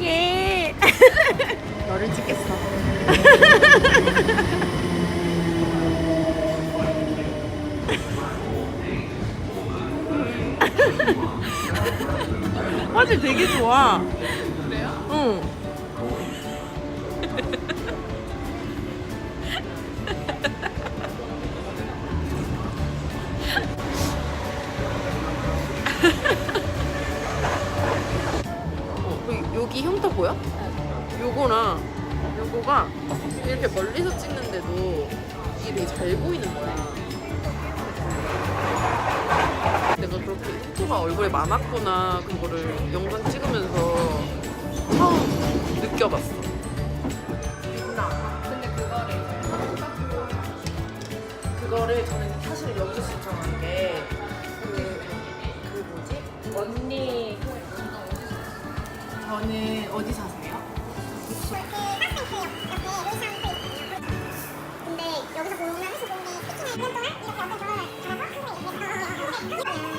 예. 너를 찍겠어. 화질 되게 좋아. 그래요? 응. 어, 여기- 흉터 보여? 요거랑 요거가 이렇게 멀리서 찍는데도 이게 되게 잘 보이는 거야. 내가 그렇게 흉터가 얼굴에 많았구나 그거를 영상 찍으면서 처음 느껴봤어. 근데 그거를 그거를 저는 사실 여기서 신청한 게 저는 어디 사세요? 여기서 보면 특히나 1년 동안 이렇게 어떤 경험을 가서 딜레이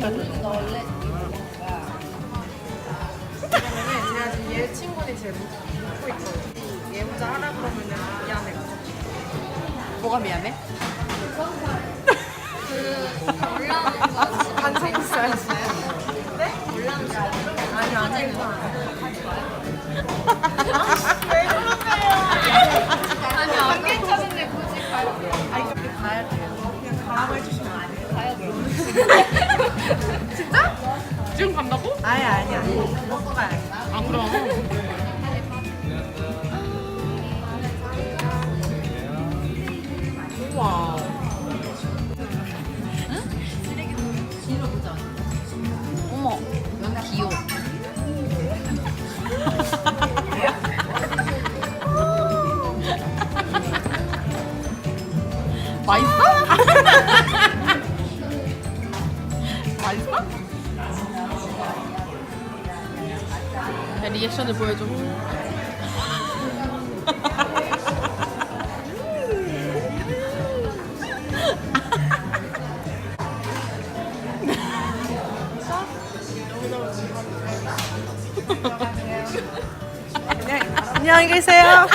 가 되는 원래 왜냐면은 제가 얘 친구들이 제일 묻고 있거든요. 얘 혼자 하라 그러면은 미안해가지고. 뭐가 미안해? 그 올라오는 거 반성 있어야지. 올라오는 거 아니 아니. 아니 맛있어? 맛있어? 야, 리액션을 보여줘. 네, 안녕히 계세요.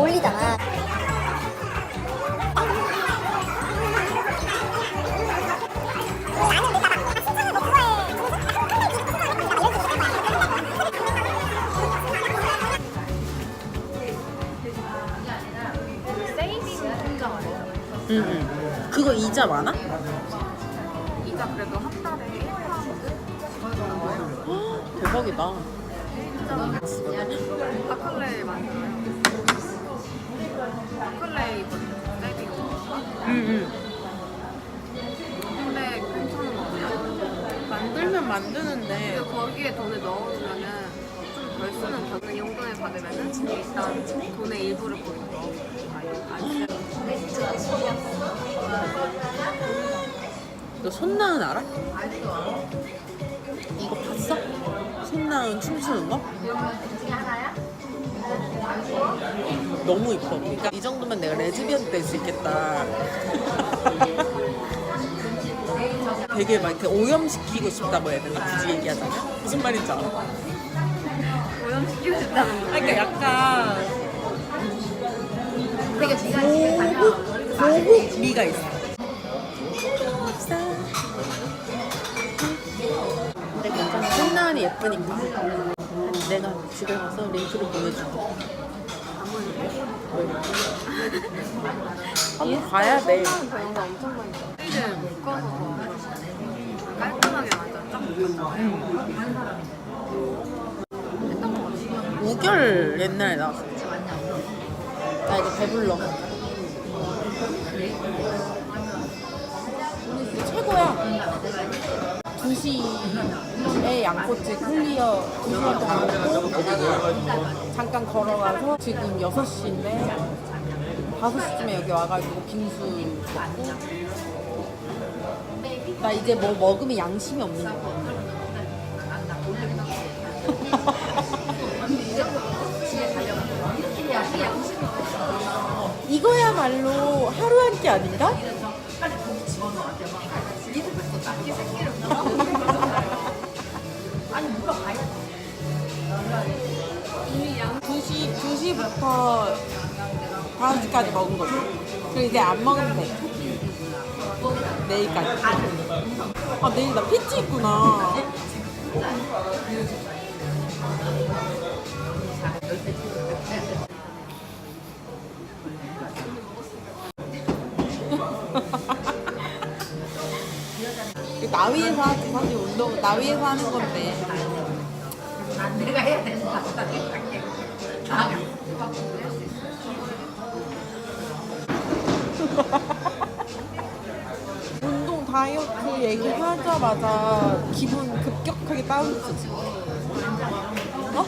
올리잖아. 응, 응. 그거 이자 많아? 이자 그래도 한 달에 1만 대박이다. 만드는데 근데 거기에 돈을 넣어주면은 좀 덜 쓰는 저는 용돈을 받으면은 일단 돈의 일부를 거기 넣어. 아니, 아니. 너 손나은 알아? 이거 봤어? 손나은 춤추는 거? 너무 이뻐. 그러니까 이 정도면 내가 레즈비언 될 수 있겠다. 되게 막 이렇게 오염시키고 싶다고 해야 되나? 굳이 얘기하자면? 무슨 말인지 알아? 오염시키고 싶다는 거. 그러니까 약간 되게 고급 고급 미가 있어. 근데 괜찮아. 생나은이 예쁘니까. 내가 집에 가서 링크를 보내줄게. 한번 가야 돼. 엄청 많이. 이제 묶어서 깔끔하게 완전 쫙거 같아. 우결 옛날에 나왔어. 나 이제 배불러. 최고야. 2시에 양꼬치 클리어 2시간 동안 먹고 잠깐 걸어가서 지금 6시인데 5시쯤에 여기 와가지고 빙수 먹고 나 이제 뭐 먹으면 양심이 없는 거야. 이거야말로 하루 한 끼 아닌가? 두시 2시부터 5시까지 먹은 거지. 그리고 이제 안 먹으면 돼. 내일까지. 아, 내일 나 PT 있구나. 나위에서 하지 사실 운동 나위에서 하는 건데 내가 해야 된다. 다이어트 얘기하자마자 기분 급격하게 다운쓰지 어?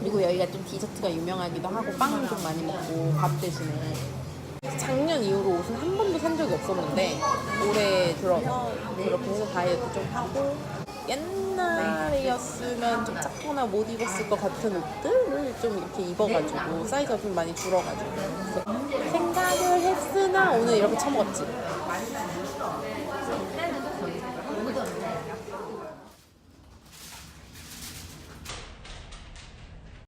그리고 여기가 좀 디저트가 유명하기도 하고 빵을 좀 많이 먹고 밥 대신에. 작년 이후로 옷은 한 번도 산 적이 없었는데 올해 들어서 그렇게 다이어트 좀 하고 옛날이었으면 좀 작거나 못 입었을 것 같은 옷들을 좀 이렇게 입어가지고 사이즈가 좀 많이 줄어가지고. 생각을 했으나 오늘 이렇게 처먹었지